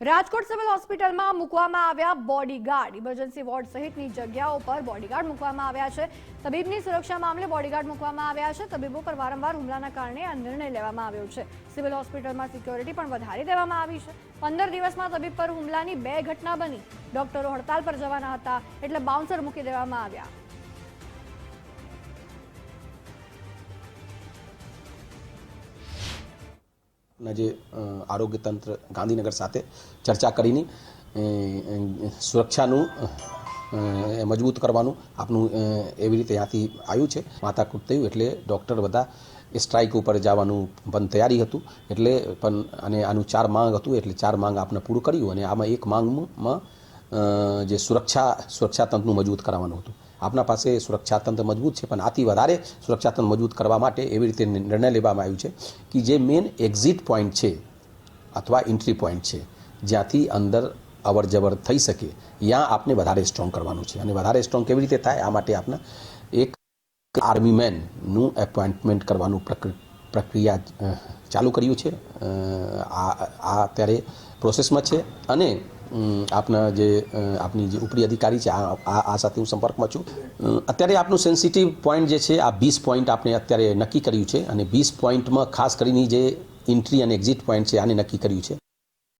Rajkot civil હોસ્પિટલમાં મૂકવામાં આવ્યા બોડીગાર્ડ. ઇમરજન્સી વોર્ડ સહિતની જગ્યાઓ પર બોડીગાર્ડ મૂકવામાં આવ્યા છે. તબીબની સુરક્ષા મામલે બોડીગાર્ડ મૂકવામાં આવ્યા છે. તબીબો પર વારંવાર હુમલાના કારણે આ નિર્ણય લેવામાં આવ્યો છે. સિવિલ હોસ્પિટલમાં સિક્યોરિટી પણ વધારી દેવામાં આવી છે. પંદર દિવસમાં તબીબ પર હુમલાની બે ઘટના બની. ડોક્ટરો હડતાલ પર જવાના હતા એટલે બાઉન્સર મૂકી દેવામાં આવ્યા. જે આરોગ્ય તંત્ર ગાંધીનગર સાથે ચર્ચા કરીને સુરક્ષાનું મજબૂત કરવાનું આપનું એવી રીતે ત્યાંથી આવ્યું છે. માથાકૂટ થયું એટલે ડૉક્ટર બધા સ્ટ્રાઇક ઉપર જવાનું પણ તૈયારી હતું. એટલે પણ, અને આનું ચાર માંગ હતું, એટલે ચાર માંગ આપણે પૂરું કર્યું અને આમાં એક માંગમાં જે સુરક્ષા સુરક્ષા તંત્રનું મજબૂત કરાવવાનું હતું. આપણા પાસે સુરક્ષા તંત્ર મજબૂત છે, પણ આથી વધારે સુરક્ષા તંત્ર મજબૂત કરવા માટે એવી રીતે નિર્ણય લેવામાં આવ્યું છે કે જે મેન એક્ઝિટ પોઈન્ટ છે અથવા એન્ટ્રી પોઈન્ટ છે, જ્યાંથી અંદર અવર જવર થઈ શકે ત્યાં આપને વધારે સ્ટ્રોંગ કરવાનું છે. અને વધારે સ્ટ્રોંગ કેવી રીતે થાય? આ માટે આપણે એક આર્મી મેનનું એપોઇન્ટમેન્ટ કરવાનું પ્રક્રિ- પ્રક્રિયા ચાલુ કર્યું છે. આ આ અત્યારે પ્રોસેસમાં છે અને આપના જે આપની જે ઉપરી અધિકારી છે, આ આ સાથે હું સંપર્કમાં છું. અત્યારે આપનું સેન્સિટિવ પોઈન્ટ જે છે, આ વીસ પોઈન્ટ આપણે અત્યારે નક્કી કર્યું છે અને વીસ પોઈન્ટમાં ખાસ કરીને જે એન્ટ્રી અને એક્ઝિટ પોઈન્ટ છે, આને નક્કી કર્યું છે.